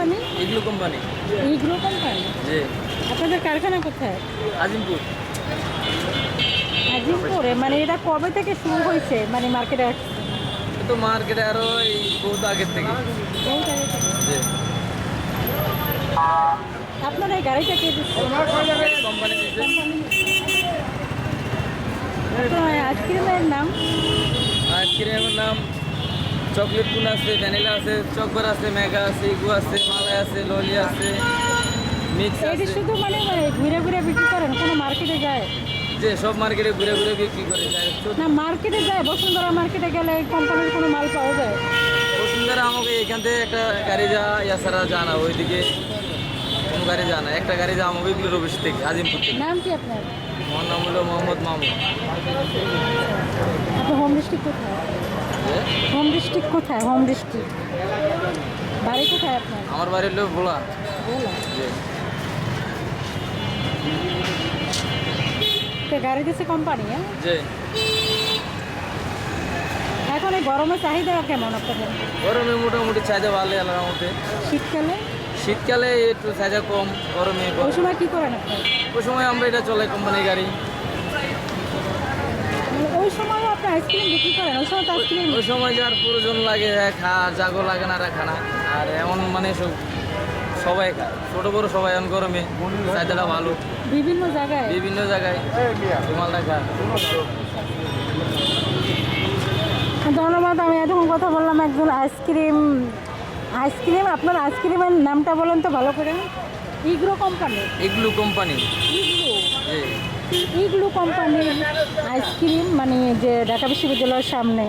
Company? এগুলো company. ইগ্রো company? Ji. আপনাদের কারখানা কোথায়? আজিমপুর। আজিমপুরে? মানে এটা কবে থেকে শুরু হয়েছে? মানে মার্কেটে আসছে? তো মার্কেটে আরও এই বহুত আগের থেকে। বহুত আগে থেকে। জি। আপনার এই গাড়িটা কে দিচ্ছে? কোম্পানি দিচ্ছে। আপনার আইসক্রিমের নাম? আর ক্রিমের নাম চকলেট কুন আছে ভ্যানিলা আছে চকবার আছে মেগা আছে ইগু আছে মালাই আছে ললি আছে মিক্স আছে। শুধু মানে মানে ঘুরে ঘুরে বিক্রি করেন কোনো মার্কেটে যায়? যে সব মার্কেটে ঘুরে ঘুরে বিক্রি করে যায়। না মার্কেটে যায় বসুন্ধরা মার্কেটে গেলে কোম্পানির কোনো মাল পাওয়া যায়? বসুন্ধরা আমাকে এখান থেকে একটা গাড়ি যা ইয়াছাড়া জানা ওইদিকে কোনো গাড়ি জানা একটা গাড়ি যা আমাকে রবিশ থেকে আজিমপুর থেকে। নাম কি আপনার? আমার নাম হলো মোহাম্মদ মামুন। ডিস্ট্রিক্ট কোথায়? হোম ডিস্ট্রিক্ট কোথায়? Home district. বাড়ি কোথায় আপনার? আমার বাড়ি হলো ভোলা। তো গাড়ি দিচ্ছে কোম্পানি হ্যাঁ? এখন এই গরমের চাহিদা কেমন আপনাদের? গরমে মোটামুটি চাহিদা ভালো মধ্যে শীতকালে? শীতকালে একটু চাহিদা কম গরমে। ওই সময় কী করেন আপনি? ওই সময় আমরা এটা চলে কোম্পানির গাড়ি। আপনি আইসক্রিম বিক্রি করেন? ওই সময় তো আইসক্রিম। ওই সময় যার প্রয়োজন লাগে খা জাগো লাগে না রাখা না। আর এমন মানে সব সবাই খায়। ছোটো বড়ো সবাই এখন গরমে চাহিদাটা ভালো। বিভিন্ন জায়গায়? বিভিন্ন জায়গায়। মালটা খায় ধন্যবাদ আমি এতক্ষণ কথা বললাম একজন আইসক্রিম আইসক্রিম আপনার আইসক্রিমের নামটা বলেন তো ভালো করে। ইগ্রো কোম্পানি। এগুলো কোম্পানি। ইগলু কোম্পানির আইসক্রিম মানে যে ঢাকা বিশ্ববিদ্যালয়ের সামনে।